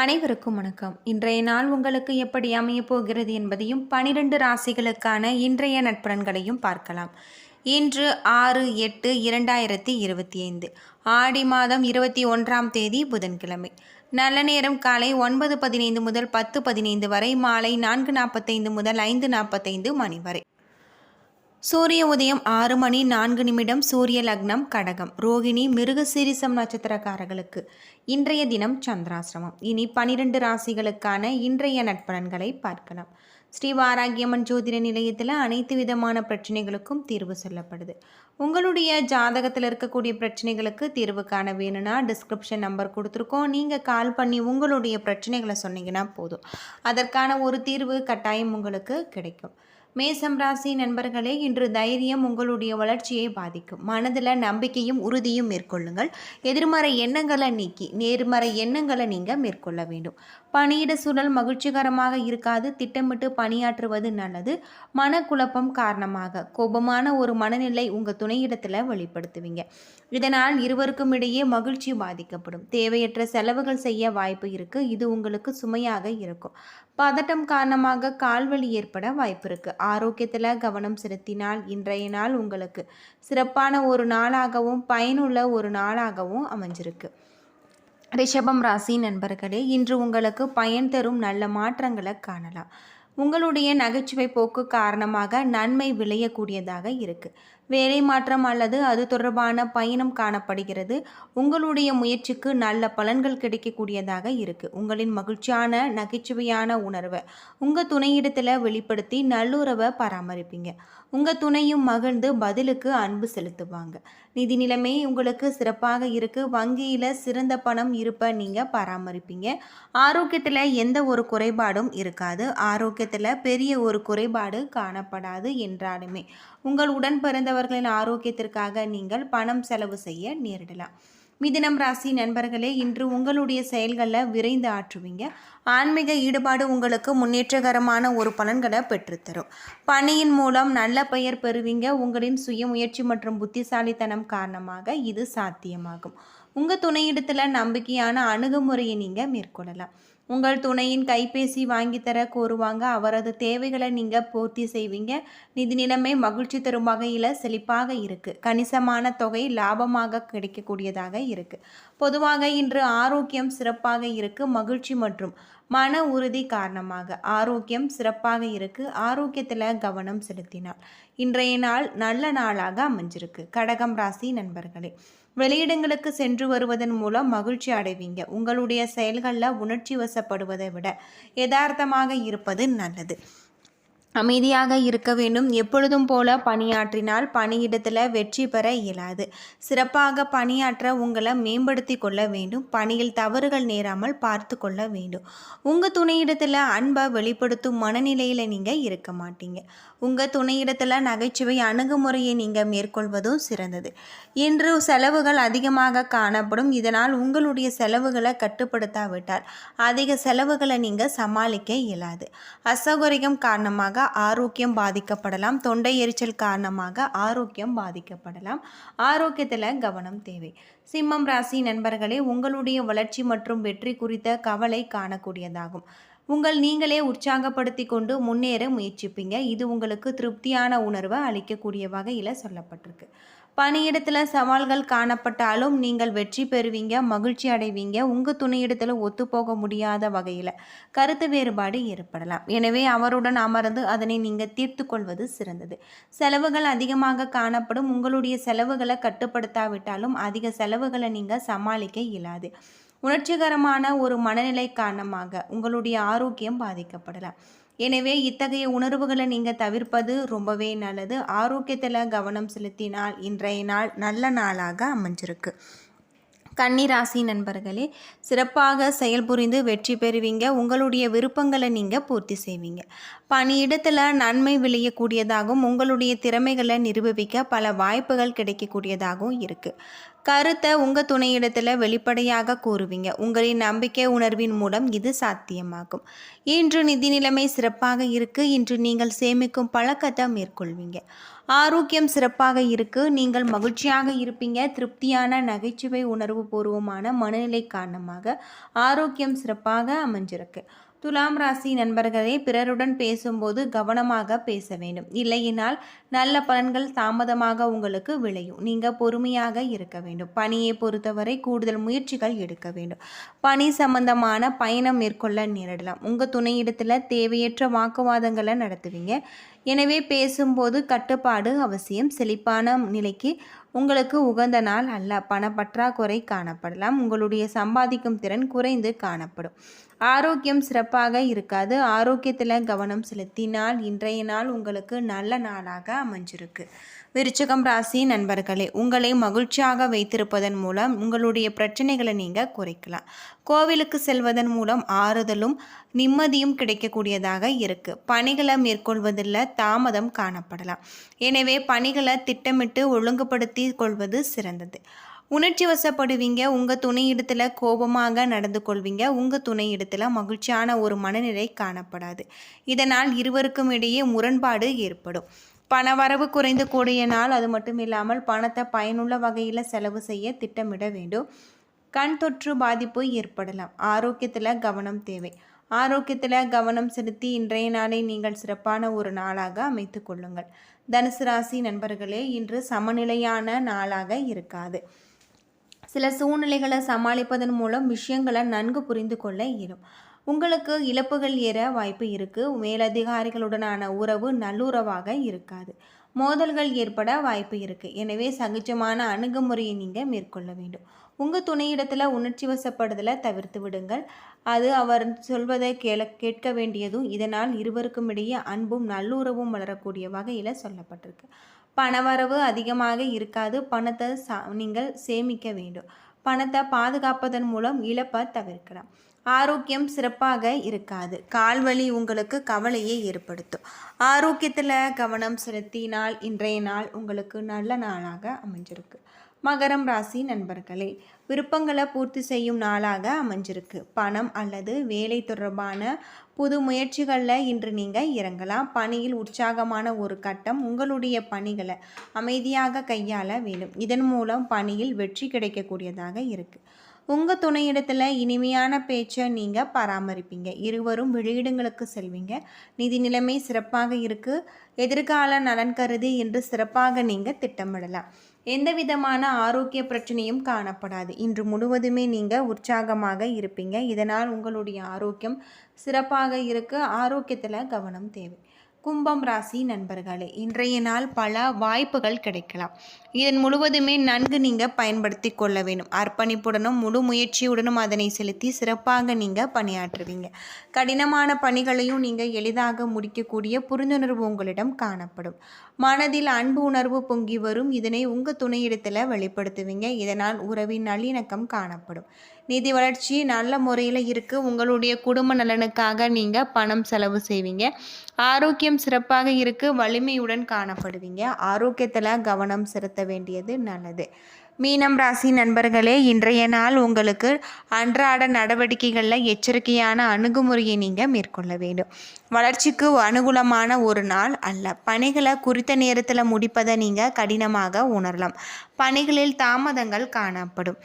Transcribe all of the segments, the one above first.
அனைவருக்கும் வணக்கம். இன்றைய நாள் உங்களுக்கு எப்படி அமையப் போகிறது என்பதையும் பனிரெண்டு ராசிகளுக்கான இன்றைய நட்பலன்களையும் பார்க்கலாம். இன்று ஆறு எட்டு இரண்டாயிரத்தி இருபத்தி ஐந்து ஆடி மாதம் இருபத்தி ஒன்றாம் தேதி புதன்கிழமை. நல்ல நேரம் காலை ஒன்பது பதினைந்து முதல் பத்து பதினைந்து வரை மாலை நான்கு நாற்பத்தைந்து முதல் ஐந்து நாற்பத்தைந்து மணி வரை. சூரிய உதயம் ஆறு மணி நான்கு நிமிடம் சூரிய லக்னம் கடகம். ரோகிணி மிருகசீரிசம் நட்சத்திரக்காரர்களுக்கு இன்றைய தினம் சந்திராசிரமம். இனி பனிரெண்டு ராசிகளுக்கான இன்றைய நட்பலன்களை பார்க்கலாம். ஸ்ரீ வாராகியம்மன் ஜோதிட நிலையத்தில் அனைத்து விதமான பிரச்சனைகளுக்கும் தீர்வு சொல்லப்படுது. உங்களுடைய ஜாதகத்தில் இருக்கக்கூடிய பிரச்சனைகளுக்கு தீர்வு காண வேணும்னா டிஸ்கிரிப்ஷன் நம்பர் கொடுத்துருக்கோம். நீங்கள் கால் பண்ணி உங்களுடைய பிரச்சனைகளை சொன்னீங்கன்னா போதும். அதற்கான ஒரு தீர்வு கட்டாயம் உங்களுக்கு கிடைக்கும். மேசம் ராசி நண்பர்களே இன்று தைரியம் உங்களுடைய வளர்ச்சியை பாதிக்கும். மனதில் நம்பிக்கையும் உறுதியும் மேற்கொள்ளுங்கள். எதிர்மறை எண்ணங்களை நீக்கி நேர்மறை எண்ணங்களை நீங்கள் மேற்கொள்ள வேண்டும். பணியிட சூழல் மகிழ்ச்சிகரமாக இருக்காது. திட்டமிட்டு பணியாற்றுவது நல்லது. மனக்குழப்பம் காரணமாக கோபமான ஒரு மனநிலை உங்கள் துணையிடத்தில் வெளிப்படுத்துவீங்க. இதனால் இருவருக்கும் இடையே மகிழ்ச்சி பாதிக்கப்படும். தேவையற்ற செலவுகள் செய்ய வாய்ப்பு இருக்குது இது உங்களுக்கு சுமையாக இருக்கும். பதட்டம் காரணமாக கால்வலி ஏற்பட வாய்ப்பு இருக்குது ஆரோக்கியத்தில் கவனம் செலுத்தினால் இன்றைய நாள் உங்களுக்கு சிறப்பான ஒரு நாளாகவும் பயனுள்ள ஒரு நாளாகவும் அமைஞ்சிருக்கு. ரிஷபம் ராசி நண்பர்களே இன்று உங்களுக்கு பயன் தரும் நல்ல மாற்றங்களை காணலாம். உங்களுடைய நகைச்சுவை போக்கு காரணமாக நன்மை விளையக்கூடியதாக இருக்குது வேலை மாற்றம் அல்லது அது தொடர்பான பயணம் காணப்படுகிறது. உங்களுடைய முயற்சிக்கு நல்ல பலன்கள் கிடைக்கக்கூடியதாக இருக்குது உங்களின் மகிழ்ச்சியான நகைச்சுவையான உணர்வை உங்கள் துணையிடத்தில் வெளிப்படுத்தி நல்லுறவை பராமரிப்பீங்க. உங்கள் துணையும் மகிழ்ந்து பதிலுக்கு அன்பு செலுத்துவாங்க. நிதி நிலைமை உங்களுக்கு சிறப்பாக இருக்குது வங்கியில் சிறந்த பணம் இருப்பை நீங்கள் பராமரிப்பீங்க. ஆரோக்கியத்தில் எந்த ஒரு குறைபாடும் இருக்காது. ஆரோக்கியத்தில் பெரிய ஒரு குறைபாடு காணப்படாது என்றாலுமே உங்கள் உடன் பிறந்தவர்களின் ஆரோக்கியத்திற்காக நீங்கள் பணம் செலவு செய்ய நேரிடலாம். மிதினம் ராசி நண்பர்களே இன்று உங்களுடைய செயல்களில் விரைந்து ஆற்றுவீங்க. ஆன்மீக ஈடுபாடு உங்களுக்கு முன்னேற்றகரமான ஒரு பலன்களை பெற்றுத்தரும். பணியின் மூலம் நல்ல பெயர் பெறுவீங்க. உங்களின் சுய முயற்சி மற்றும் புத்திசாலித்தனம் காரணமாக இது சாத்தியமாகும். உங்கள் துணையிடத்தில் நம்பிக்கையான அணுகுமுறையை நீங்கள் மேற்கொள்ளலாம். உங்கள் துணையின் கைபேசி வாங்கித்தர கோருவாங்க. அவரது தேவைகளை நீங்கள் பூர்த்தி செய்வீங்க. நிதி நிலைமை மகிழ்ச்சி தரும் வகையில் செழிப்பாக இருக்குது கணிசமான தொகை லாபமாக கிடைக்கக்கூடியதாக இருக்குது பொதுவாக இன்று ஆரோக்கியம் சிறப்பாக இருக்குது மகிழ்ச்சி மற்றும் மன உறுதி காரணமாக ஆரோக்கியம் சிறப்பாக இருக்கு. ஆரோக்கியத்தில் கவனம் செலுத்தினார் இன்றைய நாள் நல்ல நாளாக அமைஞ்சிருக்கு. கடகம் ராசி நண்பர்களே வெளியிடங்களுக்கு சென்று வருவதன் மூலம் மகிழ்ச்சி அடைவீங்க. உங்களுடைய செயல்களில் உணர்ச்சி வசப்படுவதை விட யதார்த்தமாக இருப்பது நல்லது. அமைதியாக இருக்க வேண்டும். எப்பொழுதும் போல பணியாற்றினால் பணியிடத்தில் வெற்றி பெற இயலாது. சிறப்பாக பணியாற்ற உங்களை மேம்படுத்தி கொள்ள வேண்டும். பணியில் தவறுகள் நேராமல் பார்த்து கொள்ள வேண்டும். உங்கள் துணையிடத்தில் அன்பை வெளிப்படுத்தும் மனநிலையில் நீங்கள் இருக்க மாட்டீங்க. உங்கள் துணையிடத்தில் நகைச்சுவை அணுகுமுறையை நீங்கள் மேற்கொள்வதும் சிறந்தது. இன்று செலவுகள் அதிகமாக காணப்படும். இதனால் உங்களுடைய செலவுகளை கட்டுப்படுத்தாவிட்டால் அதிக செலவுகளை நீங்கள் சமாளிக்க இயலாது. அசௌகரியம் காரணமாக ஆரோக்கியம் பாதிக்கப்படலாம். தொண்டை எரிச்சல் காரணமாக ஆரோக்கியம் பாதிக்கப்படலாம். ஆரோக்கியத்தில் கவனம் தேவை. சிம்மம் ராசி நண்பர்களே உங்களுடைய வளர்ச்சி மற்றும் வெற்றி குறித்த கவலை காணக்கூடியதாகும். உங்கள் நீங்களே உற்சாகப்படுத்தி கொண்டு முன்னேற முயற்சிப்பீங்க. இது உங்களுக்கு திருப்தியான உணர்வை அளிக்கக்கூடிய வகையில் சொல்லப்பட்டிருக்கு. பணியிடத்தில் சவால்கள் காணப்பட்டாலும் நீங்கள் வெற்றி பெறுவீங்க மகிழ்ச்சி அடைவீங்க. உங்கள் துணையிடத்தில் ஒத்துப்போக முடியாத வகையில் கருத்து வேறுபாடு ஏற்படலாம். எனவே அவருடன் அமர்ந்து அதனை நீங்கள் தீர்த்து கொள்வது சிறந்தது. செலவுகள் அதிகமாக காணப்படும். உங்களுடைய செலவுகளை கட்டுப்படுத்தாவிட்டாலும் அதிக செலவுகளை நீங்கள் சமாளிக்க இயலாது. உணர்ச்சிகரமான ஒரு மனநிலை காரணமாக உங்களுடைய ஆரோக்கியம் பாதிக்கப்படலாம். எனவே இத்தகைய உணர்வுகளை நீங்கள் தவிர்ப்பது ரொம்பவே நல்லது. ஆரோக்கியத்தில் கவனம் செலுத்தினால் இன்றைய நாள் நல்ல நாளாக அமைஞ்சிருக்கு. கன்னிராசி நண்பர்களே சிறப்பாக செயல்புரிந்து வெற்றி பெறுவீங்க. உங்களுடைய விருப்பங்களை நீங்கள் பூர்த்தி செய்வீங்க. பணியிடத்தில் நன்மை விளையக்கூடியதாகவும் உங்களுடைய திறமைகளை நிரூபிக்க பல வாய்ப்புகள் கிடைக்கக்கூடியதாகவும் இருக்குது கருத்தை உங்கள் துணையிடத்தில் வெளிப்படையாக கூறுவீங்க. உங்களின் நம்பிக்கை உணர்வின் மூலம் இது சாத்தியமாகும். இன்று நிதி நிலைமை சிறப்பாக இருக்கு. இன்று நீங்கள் சேமிக்கும் பழக்கத்தை மேற்கொள்வீங்க. ஆரோக்கியம் சிறப்பாக இருக்கு. நீங்கள் மகிழ்ச்சியாக இருப்பீங்க. திருப்தியான நகைச்சுவை உணர்வு பூர்வமான மனநிலை காரணமாக ஆரோக்கியம் சிறப்பாக அமைஞ்சிருக்கு. துலாம் ராசி நண்பர்களே பிறருடன் பேசும்போது கவனமாக பேச வேண்டும். இல்லையினால் நல்ல பலன்கள் தாமதமாக உங்களுக்கு விளையும். நீங்கள் பொறுமையாக இருக்க வேண்டும். பணியை பொறுத்தவரை கூடுதல் முயற்சிகள் எடுக்க வேண்டும். பணி சம்பந்தமான பயணம் மேற்கொள்ள நேரிடலாம். உங்கள் துணையிடத்தில் தேவையற்ற வாக்குவாதங்களை நடத்துவீங்க. எனவே பேசும்போது கட்டுப்பாடு அவசியம். செழிப்பான நிலைக்கு உங்களுக்கு உகந்த நாள் அல்ல. பண பற்றாக்குறை காணப்படலாம். உங்களுடைய சம்பாதிக்கும் திறன் குறைந்து காணப்படும். ஆரோக்கியம் சிறப்பாக இருக்காது. ஆரோக்கியத்தில் கவனம் செலுத்தினால் இன்றைய நாள் உங்களுக்கு நல்ல நாளாக அமைஞ்சிருக்கு. விருச்சகம் ராசி நண்பர்களே உங்களை மகிழ்ச்சியாக வைத்திருப்பதன் மூலம் உங்களுடைய பிரச்சனைகளை நீங்கள் குறைக்கலாம். கோவிலுக்கு செல்வதன் மூலம் ஆறுதலும் நிம்மதியும் கிடைக்கக்கூடியதாக இருக்குது பணிகளை மேற்கொள்வதில் தாமதம் காணப்படலாம். எனவே பணிகளை திட்டமிட்டு ஒழுங்குபடுத்தி கொள்வது சிறந்தது. உணர்ச்சி வசப்படுவீங்க. உங்கள் துணை இடத்துல கோபமாக நடந்து கொள்வீங்க. உங்கள் துணை இடத்துல மகிழ்ச்சியான ஒரு மனநிலை காணப்படாது. இதனால் இருவருக்கும் இடையே முரண்பாடு ஏற்படும். பணவரவு குறைந்து கூடிய நாள் அது மட்டும் இல்லாமல் பணத்தை பயனுள்ள வகையில் செலவு செய்ய திட்டமிட வேண்டும். கண் தொற்று பாதிப்பு ஏற்படலாம். ஆரோக்கியத்தில் கவனம் தேவை. ஆரோக்கியத்தில் கவனம் செலுத்தி இன்றைய நாளை நீங்கள் சிறப்பான ஒரு நாளாக அமைத்து கொள்ளுங்கள். தனுசு ராசி நண்பர்களே இன்று சமநிலையான நாளாக இருக்காது. சில சூழ்நிலைகளை சமாளிப்பதன் மூலம் விஷயங்களை நன்கு புரிந்து கொள்ள இயலும். உங்களுக்கு இழப்புகள் ஏற வாய்ப்பு இருக்குது மேலதிகாரிகளுடனான உறவு நல்லுறவாக இருக்காது. மோதல்கள் ஏற்பட வாய்ப்பு இருக்குது எனவே சகஜமான அணுகுமுறையை நீங்கள் மேற்கொள்ள வேண்டும். உங்கள் துணையிடத்தில் உணர்ச்சி வசப்படுதலை தவிர்த்து விடுங்கள். அது அவர் சொல்வதை கேள கேட்க வேண்டியதும் இதனால் இருவருக்கும் இடையே அன்பும் நல்லுறவும் வளரக்கூடிய வகையில் சொல்லப்பட்டிருக்கு. பணவரவு அதிகமாக இருக்காது. பணத்தை சா நீங்கள் சேமிக்க வேண்டும். பணத்தை பாதுகாப்பதன் மூலம் இழப்பை தவிர்க்கலாம். ஆரோக்கியம் சிறப்பாக இருக்காது. கால்வலி உங்களுக்கு கவலையை ஏற்படுத்தும். ஆரோக்கியத்தில் கவனம் செலுத்தினால் இன்றைய நாள் உங்களுக்கு நல்ல நாளாக அமைஞ்சிருக்கு. மகரம் ராசி நண்பர்களே விருப்பங்களை பூர்த்தி செய்யும் நாளாக அமைஞ்சிருக்கு. பணம் அல்லது வேலை தொடர்பான புது முயற்சிகளில் இன்று நீங்கள் இறங்கலாம். பணியில் உற்சாகமான ஒரு கட்டம் உங்களுடைய பணிகளை அமைதியாக கையாள வேண்டும். இதன் மூலம் பணியில் வெற்றி கிடைக்கக்கூடியதாக இருக்குது உங்கள் துணையிடத்தில் இனிமையான பேச்சை நீங்கள் பராமரிப்பீங்க. இருவரும் வெளியிடங்களுக்கு செல்வீங்க. நிதி நிலைமை சிறப்பாக இருக்குது எதிர்கால நலன் கருதி என்று சிறப்பாக நீங்கள் திட்டமிடலாம். எந்த விதமான ஆரோக்கிய பிரச்சனையும் காணப்படாது. இன்று முழுவதுமே நீங்கள் உற்சாகமாக இருப்பீங்க. இதனால் உங்களுடைய ஆரோக்கியம் சிறப்பாக இருக்க. ஆரோக்கியத்தில் கவனம் தேவை. கும்பம் ராசி நண்பர்களே இன்றைய நாள் பல வாய்ப்புகள் கிடைக்கலாம். இதன் முழுவதுமே நன்கு நீங்கள் பயன்படுத்தி கொள்ள வேண்டும். அர்ப்பணிப்புடனும் முழு முயற்சியுடனும் அதனை செலுத்தி சிறப்பாக நீங்கள் பணியாற்றுவீங்க. கடினமான பணிகளையும் நீங்கள் எளிதாக முடிக்கக்கூடிய புரிந்துணர்வு உங்களிடம் காணப்படும். மனதில் அன்பு உணர்வு பொங்கி வரும். இதனை உங்கள் துணையிடத்தில் வெளிப்படுத்துவீங்க. இதனால் உறவின் நல்லிணக்கம் காணப்படும். நிதி வளர்ச்சி நல்ல முறையில் இருக்குது உங்களுடைய குடும்ப நலனுக்காக நீங்கள் பணம் செலவு செய்வீங்க. ஆரோக்கியம் சிறப்பாக இருக்கு வலிமையுடன் காணப்படுவீங்க. ஆரோக்கியத்தில் கவனம் செலுத்த வேண்டியது நல்லது. மீனம் ராசி நண்பர்களே இன்றைய நாள் உங்களுக்கு அன்றாட நடவடிக்கைகளில் எச்சரிக்கையான அணுகுமுறையை நீங்கள் மேற்கொள்ள வேண்டும். வளர்ச்சிக்கு அனுகூலமான ஒரு நாள் அல்ல. பணிகளை குறித்த நேரத்தில் முடிப்பதை நீங்கள் கடினமாக உணரலாம். பணிகளில் தாமதங்கள் காணப்படும்.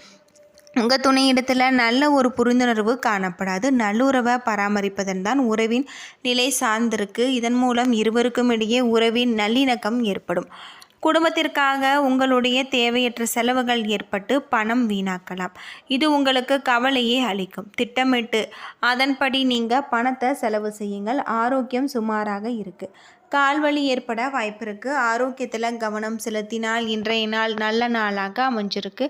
உங்கள் துணையிடத்தில் நல்ல ஒரு புரிந்துணர்வு காணப்படாது. நல்லுறவை பராமரிப்பதன் தான் உறவின் நிலை சார்ந்திருக்கு. இதன் மூலம் இருவருக்கும் இடையே உறவின் நல்லிணக்கம் ஏற்படும். குடும்பத்திற்காக உங்களுடைய தேவையற்ற செலவுகள் ஏற்பட்டு பணம் வீணாக்கலாம். இது உங்களுக்கு கவலையே அளிக்கும். திட்டமிட்டு அதன்படி நீங்கள் பணத்தை செலவு செய்யுங்கள். ஆரோக்கியம் சுமாராக இருக்குது கால்வலி ஏற்பட வாய்ப்பிருக்கு. ஆரோக்கியத்தில் கவனம் செலுத்தினால் இன்றைய நாள் நல்ல நாளாக அமைஞ்சிருக்கு.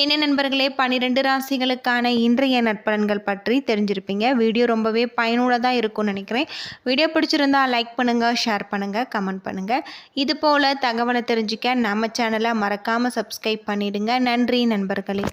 என்ன நண்பர்களே பன்னிரெண்டு ராசிகளுக்கான இன்றைய நற்பலன்கள் பற்றி தெரிஞ்சிருப்பீங்க. வீடியோ ரொம்பவே பயனுள்ளதாக இருக்கும்னு நினைக்கிறேன். வீடியோ பிடிச்சிருந்தா லைக் பண்ணுங்கள் ஷேர் பண்ணுங்கள் கமெண்ட் பண்ணுங்கள் இது போல் தகவலை தெரிஞ்சுக்க நம்ம சேனலை மறக்காமல் சப்ஸ்கிரைப் பண்ணிவிடுங்க நன்றி நண்பர்களே.